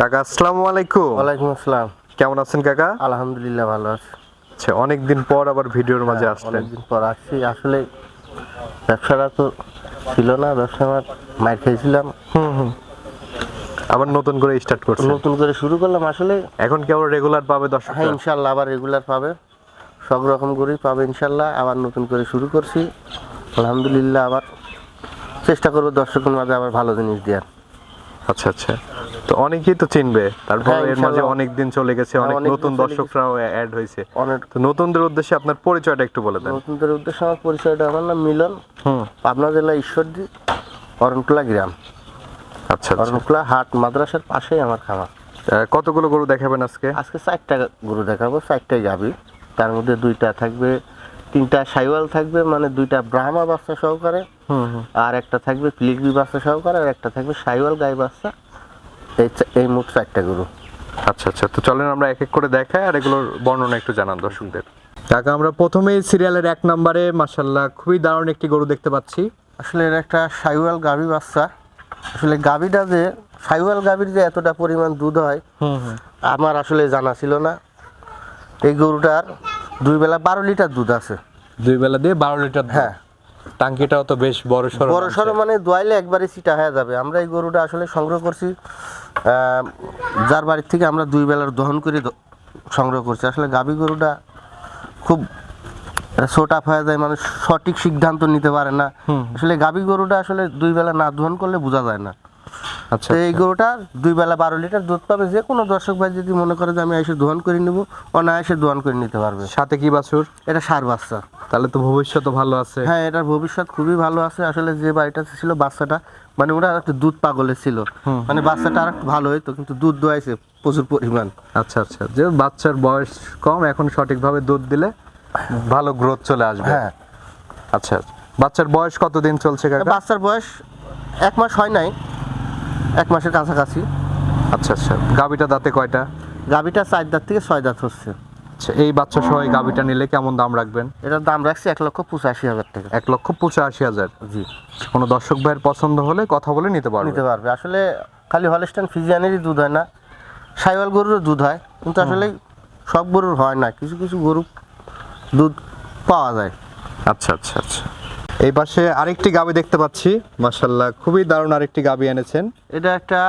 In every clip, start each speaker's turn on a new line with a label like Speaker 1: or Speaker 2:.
Speaker 1: কাকা আসসালামু আলাইকুম।
Speaker 2: ওয়ালাইকুম আসসালাম।
Speaker 1: কেমন আছেন কাকা?
Speaker 2: আলহামদুলিল্লাহ ভালো আছি।
Speaker 1: আচ্ছা অনেকদিন পর আবার ভিডিওর মাঝে আসলেন।
Speaker 2: অনেকদিন পর আসছি। আসলে ব্যবসাটা তো ছিল না ব্যবসা আমার মাইর খেয়েছিলাম।
Speaker 1: হুম হুম। আবার নতুন করে স্টার্ট করছেন।
Speaker 2: নতুন করে শুরু করলাম আসলে
Speaker 1: এখন কি আবার রেগুলার পাবে দর্শক
Speaker 2: হ্যাঁ ইনশাল্লাহ আবার রেগুলার পাবে। সব রকম করেই পাবে ইনশাল্লাহ আবার নতুন করে শুরু করছি। আলহামদুলিল্লাহ আবার চেষ্টা করব দর্শকের মাঝে আবার ভালো জিনিস দেওয়ার।
Speaker 1: আচ্ছা আচ্ছা। তো অনেকেই তো চিনবে। তারপর
Speaker 2: হ্যাঁ,
Speaker 1: এর মাঝে অনেক দিন চলে গেছে
Speaker 2: হ্যাঁ,
Speaker 1: অনেক নতুন দর্শকরাও অ্যাড হয়েছে। তো নতুনদের উদ্দেশ্যে আপনার পরিচয়টা একটু বলে দেন।
Speaker 2: নতুনদের উদ্দেশ্যে আমার পরিচয়টা আমার নাম মিলন।
Speaker 1: হুম।
Speaker 2: পাবনা জেলা ঈশ্বরদী অরণকুলা গ্রাম।
Speaker 1: আচ্ছা আচ্ছা।
Speaker 2: অরণকুলা হাট মাদ্রাসার পাশেই আমার খামার।
Speaker 1: কতগুলো গরু দেখাবেন আজকে?
Speaker 2: আজকে চারটা গরু দেখাবো চারটাই যাবি তার মধ্যে দুইটা থাকবে তিনটা সাইওয়াল থাকবে মানে দুইটা ব্রাহ্মা বাচ্চা সহকারে।
Speaker 1: হুম হুম।
Speaker 2: আর একটা থাকবে ফিলিগবি বাচ্চা সহকারে আর একটা থাকবে সাইওয়াল গাই বাচ্চা। এই চা- এই মোট চারটা গরু।
Speaker 1: আচ্ছা আচ্ছা। তো চলেন আমরা এক এক করে দেখাই আর এগুলোর বর্ণনা একটু জানান দর্শকদের। কাকা আমরা প্রথমেই সিরিয়ালের এক নম্বরে মাসাল্লাহ খুবই দারুণ একটি গরু দেখতে পাচ্ছি।
Speaker 2: আসলে এর একটা সাইওয়াল গাভি বাচ্চা। আসলে গাভিটা যে সাইওয়াল গাভির যে এতটা পরিমাণ দুধ হয়
Speaker 1: হুম হুম।
Speaker 2: আমার আসলে জানা ছিল না। এই গরুটার দুই বেলা বারো লিটার দুধ আছে।
Speaker 1: দুই বেলা দিয়ে বারো লিটার।
Speaker 2: হ্যাঁ।
Speaker 1: টাঙ্কিটাও তো বেশ বড় সড়ো
Speaker 2: বড় সড়ো মানে দোয়াইলে একবারে চিটা হয়ে যাবে। আমরা এই গরুটা আসলে সংগ্রহ করছি যার বাড়ির থেকে আমরা দুই বেলার দহন করে সংগ্রহ করছি। আসলে গাভী গরুটা খুব সোটা হয়ে যায় মানুষ সঠিক সিদ্ধান্ত নিতে পারে না। আসলে গাভী গরুটা আসলে দুই বেলা না দহন করলে বোঝা যায় না।
Speaker 1: আচ্ছা
Speaker 2: এই গরুটা দুই বেলা বারো লিটার দুধ পাবে যে কোনো দর্শক ভাই যদি মনে করে যে আমি এসে দোহন করে নিব অনায়াসে দোহন করে নিতে পারবে।
Speaker 1: সাথে কি বাছুর?
Speaker 2: এটা সার বাচ্চা।
Speaker 1: তাহলে তো ভবিষ্যৎ ভালো আছে।
Speaker 2: হ্যাঁ এটার ভবিষ্যৎ খুবই ভালো আছে। আসলে যে বাড়িটা ছিল বাচ্চাটা মানে ওরা একটু দুধ পাগলে ছিল। মানে বাচ্চাটা আর একটু ভালো হইতো কিন্তু দুধ দোয়াইছে প্রচুর পরিমাণ।
Speaker 1: আচ্ছা আচ্ছা। যে বাচ্চার বয়স কম এখন সঠিকভাবে দুধ দিলে ভালো গ্রোথ চলে আসবে।
Speaker 2: হ্যাঁ।
Speaker 1: আচ্ছা বাচ্চার বয়স কতদিন চলছে
Speaker 2: বাচ্চার বয়স এক মাস হয় নাই। এক মাসের কাছাকাছি।
Speaker 1: আচ্ছা আচ্ছা। গাবিটা দাঁতে কয়টা?
Speaker 2: গাভিটা চার দাঁত থেকে ছয় দাঁত হচ্ছে।
Speaker 1: আচ্ছা এই বাচ্চা সহ এই গাবিটা নিলে কেমন দাম রাখবেন?
Speaker 2: এটার দাম রাখছি এক লক্ষ পঁচাশি হাজার টাকা।
Speaker 1: এক লক্ষ পঁচাশি হাজার?
Speaker 2: জি।
Speaker 1: কোনো দর্শক ভাইয়ের পছন্দ হলে কথা বলে নিতে পারবে।
Speaker 2: নিতে পারবে। আসলে খালি হলস্টাইন ফিজিয়ানেরই দুধ হয় না। সাইওয়াল গরুরও দুধ হয়। কিন্তু আসলে সব গরুর হয় না। কিছু কিছু গরু দুধ পাওয়া যায়।
Speaker 1: আচ্ছা আচ্ছা আচ্ছা। এই পাশে আরেকটি গাবি দেখতে পাচ্ছি। মাশাল্লাহ খুবই দারুণ আরেকটি গাবি এনেছেন।
Speaker 2: এটা একটা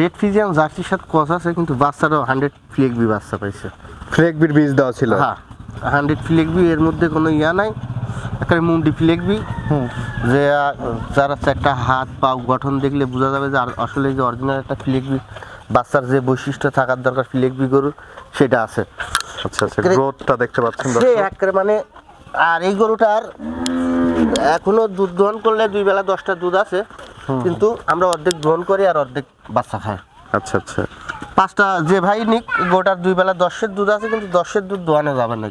Speaker 2: রেড ফিজিয়ান জার্সির সাথে কস আছে কিন্তু বাচ্চাটাও হান্ড্রেড ফ্লেগবি বাচ্চা পাইছে।
Speaker 1: ফ্লেকবির বীজ দেওয়া ছিল।
Speaker 2: হ্যাঁ হান্ড্রেড ফ্লেগবি এর মধ্যে কোনো ইয়া নাই। একটা মুন্ডি ফ্লেগবি যে আহ, যার হচ্ছে একটা হাত পা গঠন দেখলে বোঝা যাবে যে আসলে যে অরিজিনাল একটা ফ্লেগবি বাচ্চার যে বৈশিষ্ট্য থাকার দরকার ফ্লেগবি গরুর সেটা আছে।
Speaker 1: আচ্ছা আচ্ছা গ্রোথটা দেখতে পাচ্ছেন
Speaker 2: মানে আর এই গরুটার এখনও দুধ দহন করলে দুই বেলা দশটা দুধ আছে কিন্তু আমরা অর্ধেক গ্রহণ করি আর অর্ধেক বাচ্চা খাই
Speaker 1: আচ্ছা আচ্ছা।
Speaker 2: পাঁচটা যে ভাই নিক গোটার দুই বেলা দশের দুধ আছে কিন্তু দশের দুধ দোয়ানো যাবে না।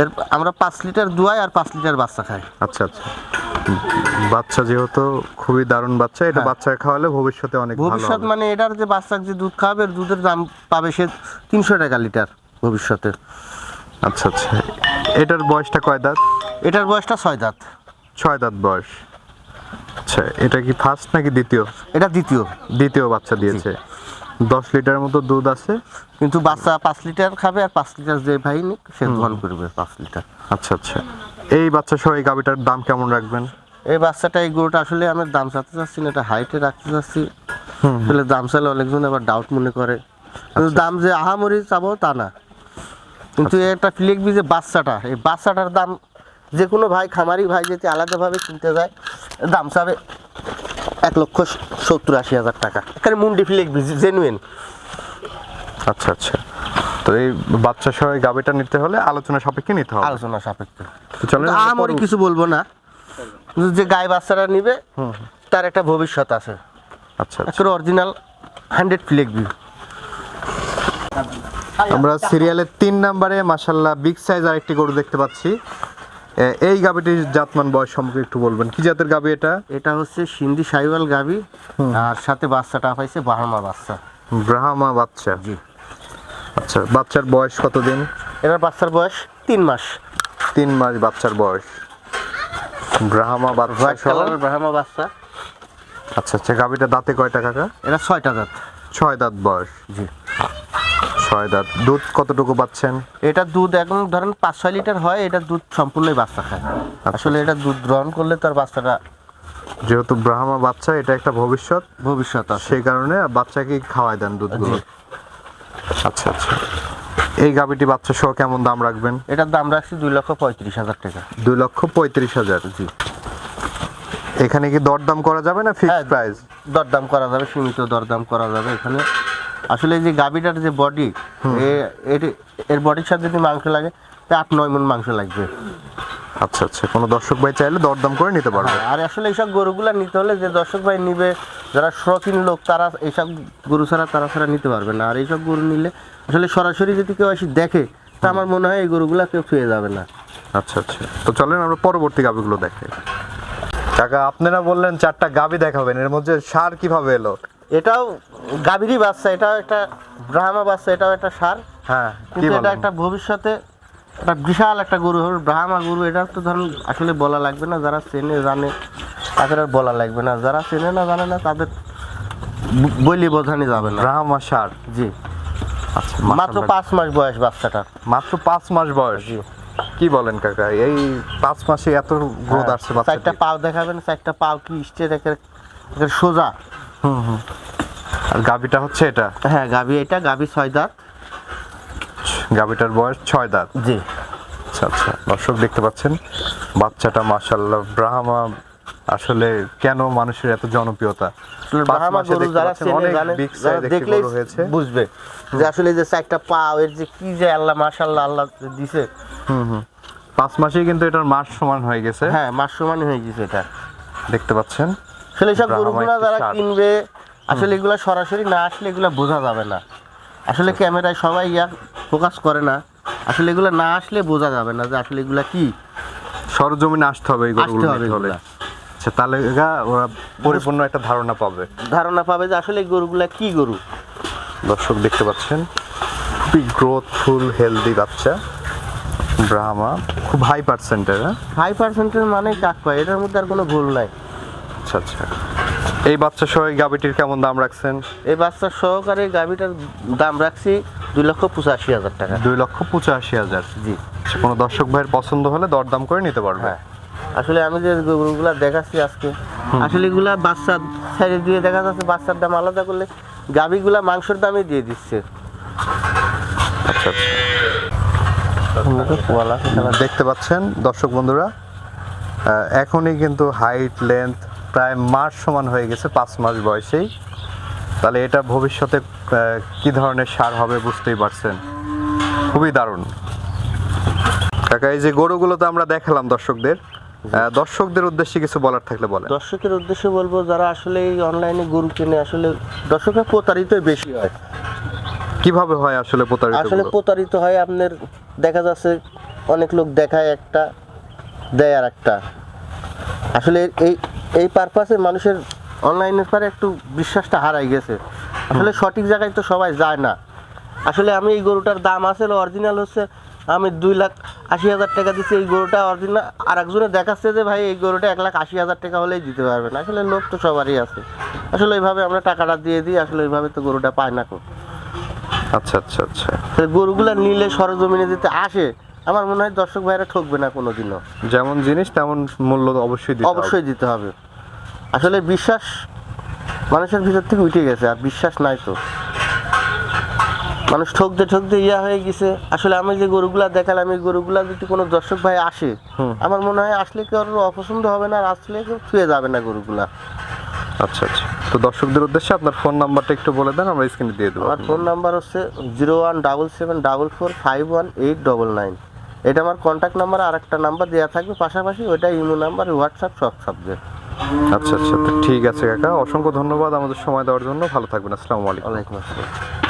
Speaker 2: এর আমরা পাঁচ লিটার দুয়াই আর পাঁচ লিটার বাচ্চা খাই।
Speaker 1: আচ্ছা আচ্ছা। বাচ্চা যেহেতু খুবই দারুণ বাচ্চা এটা
Speaker 2: হ্যাঁ।
Speaker 1: বাচ্চা খাওয়ালে ভবিষ্যতে অনেক
Speaker 2: ভবিষ্যৎ মানে এটার যে বাচ্চার যে দুধ খাবে দুধের দাম পাবে সে তিনশো টাকা লিটার ভবিষ্যতে।
Speaker 1: আচ্ছা আচ্ছা। এটার বয়সটা কয় দাঁত?
Speaker 2: এটার বয়সটা ছয় দাঁত।
Speaker 1: ছয় দাঁত বয়স। আচ্ছা এটা কি ফার্স্ট নাকি দ্বিতীয়?
Speaker 2: এটা দ্বিতীয়।
Speaker 1: দ্বিতীয় বাচ্চা দিয়েছে। দশ লিটার মতো দুধ আছে।
Speaker 2: কিন্তু বাচ্চা পাঁচ লিটার খাবে আর পাঁচ লিটার যে ভাই নিক সে দোয়ান করবে পাঁচ লিটার।
Speaker 1: আচ্ছা আচ্ছা। এই বাচ্চা সহ এই গাবিটার দাম কেমন রাখবেন?
Speaker 2: এই বাচ্চাটা এই গরুটা আসলে আমি দাম চাতে চাচ্ছি না এটা হাইটে রাখতে চাচ্ছি। আসলে দাম চাইলে অনেকজন আবার ডাউট মনে করে। কিন্তু দাম যে আহামরি চাবো তা না। কিন্তু একটা ফ্লেগবি যে বাচ্চাটা এই বাচ্চাটার দাম যে কোনো ভাই খামারি ভাই যদি আলাদাভাবে কিনতে যায় দাম চাবে এক লক্ষ সত্তর আশি হাজার টাকা। এখানে মুন্ডি ফ্লেগবি জেনুইন
Speaker 1: আচ্ছা আচ্ছা। তো এই বাচ্চা সহ গাবিটা নিতে হলে আলোচনা সাপেক্ষে নিতে হবে।
Speaker 2: আলোচনা সাপেক্ষে।
Speaker 1: চলেন আমরা
Speaker 2: কিছু বলব না। যে গায়ে বাচ্চারা নিবে তার একটা ভবিষ্যৎ আছে।
Speaker 1: আচ্ছা
Speaker 2: একেবারে অরিজিনাল হান্ড্রেড ফ্লেগবি
Speaker 1: আমরা সিরিয়ালের তিন নম্বরে মাসাল্লাহ বিগ সাইজ আরেকটি গরু দেখতে পাচ্ছি। এই গাবিটির জাতমান বয়স সম্পর্কে একটু বলবেন। কি জাতের গাবি এটা?
Speaker 2: এটা হচ্ছে সিন্ধি সাইওয়াল গাবি আর সাথে বাচ্চাটা পাইছে বাহামা বাচ্চা।
Speaker 1: ব্রাহ্মা বাচ্চা?
Speaker 2: জি।
Speaker 1: আচ্ছা বাচ্চার বয়স কতদিন?
Speaker 2: এটার বাচ্চার বয়স তিন মাস।
Speaker 1: তিন মাস বাচ্চার বয়স। ব্রাহ্মা বাচ্চা সহ?
Speaker 2: বাচ্চা।
Speaker 1: আচ্ছা আচ্ছা গাবিটা দাঁতে কয়টা কাকা?
Speaker 2: এটা ছয়টা দাঁত।
Speaker 1: ছয় দাঁত বয়স।
Speaker 2: জি।
Speaker 1: ছয় দাঁত। দুধ কতটুকু পাচ্ছেন?
Speaker 2: এটা দুধ এখন ধরেন পাঁচ ছয় লিটার হয় এটা দুধ সম্পূর্ণই বাচ্চা খায়। আসলে এটা দুধ গ্রহণ করলে তার বাচ্চাটা
Speaker 1: যেহেতু ব্রাহ্মা বাচ্চা এটা একটা ভবিষ্যৎ।
Speaker 2: ভবিষ্যৎ
Speaker 1: সেই কারণে বাচ্চাকে খাওয়াই দেন দুধগুলো। আচ্ছা আচ্ছা। এই গাবিটি বাচ্চা সহ কেমন দাম রাখবেন?
Speaker 2: এটার দাম রাখছি দুই লক্ষ পঁয়ত্রিশ হাজার টাকা।
Speaker 1: দুই লক্ষ পঁয়ত্রিশ হাজার।
Speaker 2: জি।
Speaker 1: এখানে কি দরদাম করা যাবে না ফিক্সড
Speaker 2: হ্যাঁ।
Speaker 1: প্রাইস
Speaker 2: দরদাম করা যাবে সীমিত দরদাম করা যাবে এখানে। আসলে যে গাবিটার যে বডি এর বডির সাথে যদি মাংস লাগে তা আট নয় মন মাংস লাগবে।
Speaker 1: আচ্ছা আচ্ছা কোনো দর্শক ভাই চাইলে দরদাম করে নিতে পারবে।
Speaker 2: আর আসলে এইসব গরুগুলা নিতে হলে যে দর্শক ভাই নিবে যারা শৌখিন লোক তারা এইসব গরু ছাড়া তারা ছাড়া নিতে পারবে না। আর এইসব গরু নিলে আসলে সরাসরি যদি কেউ এসে দেখে তা আমার মনে হয় এই গরুগুলা কেউ ছুঁয়ে যাবে না।
Speaker 1: আচ্ছা আচ্ছা। তো চলেন আমরা পরবর্তী গাবিগুলো দেখাই কাকা আপনারা বললেন চারটা গাবি দেখাবেন এর মধ্যে সার কীভাবে এলো?
Speaker 2: এটাও গাভীরই বাচ্চা এটাও একটা ব্রাহ্মা বাচ্চা এটাও একটা সার।
Speaker 1: হ্যাঁ
Speaker 2: কিন্তু এটা একটা ভবিষ্যতে একটা বিশাল একটা গরু হবে ব্রাহ্মা গরু এটা তো ধরুন আসলে বলা লাগবে না যারা চেনে জানে তাদের আর বলা লাগবে না। যারা চেনে না জানে না তাদের বলি বোঝানি যাবে না।
Speaker 1: ব্রাহ্মা সার?
Speaker 2: জি।
Speaker 1: আচ্ছা
Speaker 2: মাত্র পাঁচ মাস বয়স বাচ্চাটা।
Speaker 1: মাত্র পাঁচ মাস বয়স? কি বলেন কাকা এই পাঁচ মাসে এত গ্রোথ আসছে
Speaker 2: হ্যাঁ, চারটা পাও দেখাবেন চারটা পাও কি স্ট্রেট একের
Speaker 1: আর গাবিটা হচ্ছে এটা?
Speaker 2: হ্যাঁ গাভী এটা গাভী ছয় দাঁত।
Speaker 1: গাবিটার বয়স ছয় দাঁত?
Speaker 2: জি।
Speaker 1: আচ্ছা আচ্ছা। দর্শক দেখতে পাচ্ছেন বাচ্চাটা মাশাল্লাহ ব্রাহ্মা। আসলে কেন মানুষের এত জনপ্রিয়তা?
Speaker 2: দেখলেই বুঝবে যে আসলে যে চারটা পাও এর যে কি যে আল্লাহ মাশাল্লাহ আল্লাহ দিছে।
Speaker 1: হুম হুম। পাঁচ মাসেই কিন্তু এটার মাস সমান হয়ে গেছে।
Speaker 2: হ্যাঁ মাস সমান হয়ে গেছে এটা।
Speaker 1: দেখতে পাচ্ছেন
Speaker 2: আসলে সব গরুগুলা যারা কিনবে আসলে এগুলা সরাসরি না আসলে এগুলা বোঝা যাবে না। আসলে ক্যামেরায় সবাই ইয়া ফোকাস করে না। আসলে এগুলা না আসলে বোঝা যাবে না যে আসলে এগুলা কি।
Speaker 1: সরজমিনে আসতে হবে এই গরুগুলো। আচ্ছা তাহলে ওরা পরিপূর্ণ একটা ধারণা পাবে।
Speaker 2: ধারণা পাবে যে আসলে এই গরুগুলা কি গরু।
Speaker 1: দর্শক দেখতে পাচ্ছেন খুবই গ্রোথফুল হেলদি বাচ্চা। ব্রাহ্মা খুব হাই পার্সেন্টের
Speaker 2: হাই পার্সেন্টের মানে কাক পায় এটার মধ্যে আর কোনো ভুল নাই।
Speaker 1: আচ্ছা আচ্ছা। এই বাচ্চা সহ এই গাবিটির কেমন দাম রাখছেন?
Speaker 2: এই বাচ্চার সহকারে গাভিটার দাম রাখছি দুই লক্ষ পঁচাশি হাজার টাকা।
Speaker 1: দুই লক্ষ পঁচাশি হাজার।
Speaker 2: জি।
Speaker 1: আচ্ছা, কোনো দর্শক ভাইয়ের পছন্দ হলে দরদাম করে নিতে পারবে।
Speaker 2: হ্যাঁ। আসলে আমি যে গরুগুলা দেখাচ্ছি আজকে আসলে এগুলা বাচ্চা সাইডে দিয়ে দেখা যাচ্ছে বাচ্চার দাম আলাদা করলে গাভিগুলা মাংসের দামে দিয়ে দিচ্ছে।
Speaker 1: আচ্ছা আচ্ছা। দেখতে পাচ্ছেন দর্শক বন্ধুরা এখনই কিন্তু হাইট লেন্থ প্রায় মাস সমান হয়ে গেছে পাঁচ মাস বয়সেই। তাহলে এটা ভবিষ্যতে কি ধরনের সার হবে বুঝতেই পারছেন। খুবই দারুণ। কাকা এই যে গরুগুলো তো আমরা দেখালাম দর্শকদের দর্শকদের উদ্দেশ্যে কিছু বলার থাকলে বলেন।
Speaker 2: দর্শকের উদ্দেশ্যে বলব যারা আসলে এই অনলাইনে গরু কিনে আসলে দর্শকের প্রতারিতই বেশি হয়।
Speaker 1: কীভাবে হয় আসলে প্রতারিত
Speaker 2: আসলে প্রতারিত হয় আপনার দেখা যাচ্ছে অনেক লোক দেখায় একটা দেয় আর একটা আসলে এই এই পারপাসে মানুষের অনলাইনের পরে একটু বিশ্বাসটা হারাই গেছে। আসলে সঠিক জায়গায় তো সবাই যায় না। আসলে আমি এই গরুটার দাম আছে অরিজিনাল হচ্ছে আমি দুই লাখ আশি হাজার টাকা দিচ্ছি এই গরুটা অরিজিনাল আর একজনে দেখাচ্ছে যে ভাই এই গরুটা এক লাখ আশি হাজার টাকা হলেই দিতে পারবে না। আসলে লোক তো সবারই আছে। আসলে এইভাবে আমরা টাকাটা দিয়ে দিই আসলে এইভাবে তো গরুটা পায় না কেউ।
Speaker 1: আচ্ছা আচ্ছা আচ্ছা।
Speaker 2: গরুগুলা নিলে সরজমিনে দিতে আসে আমার মনে হয় দর্শক ভাইরা ঠকবে না কোনোদিনও।
Speaker 1: যেমন জিনিস তেমন মূল্য অবশ্যই দিতে হবে।
Speaker 2: অবশ্যই দিতে হবে। আসলে বিশ্বাস মানুষের ভিতর থেকে উঠে গেছে আর বিশ্বাস নাই তো। মানুষ ঠকতে ঠকতে ইয়া হয়ে গেছে। আসলে আমি যে গরুগুলা দেখালাম এই গরুগুলা যদি কোনো দর্শক ভাই আসে আমার মনে হয় আসলে কেউ আর অপছন্দ হবে না আর আসলে কেউ ছুঁয়ে যাবে না গরুগুলা।
Speaker 1: আচ্ছা আচ্ছা। তো দর্শকদের উদ্দেশ্যে আপনার ফোন নাম্বারটা একটু বলে দেন আমরা স্ক্রিনে দিয়ে দেবো
Speaker 2: আমার ফোন নাম্বার হচ্ছে zero one double seven double four five one eight double nine. এটা আমার কন্ট্যাক্ট নাম্বার আর একটা নাম্বার দেওয়া থাকবে। পাশাপাশি ওইটা ইমো নাম্বার হোয়াটসঅ্যাপ সব সাবজেক্ট
Speaker 1: আচ্ছা আচ্ছা। ঠিক আছে কাকা। অসংখ্য ধন্যবাদ আমাদের সময় দেওয়ার জন্য। ভালো থাকবেন। আসসালামু আলাইকুম।
Speaker 2: ওয়ালাইকুম আসসালাম।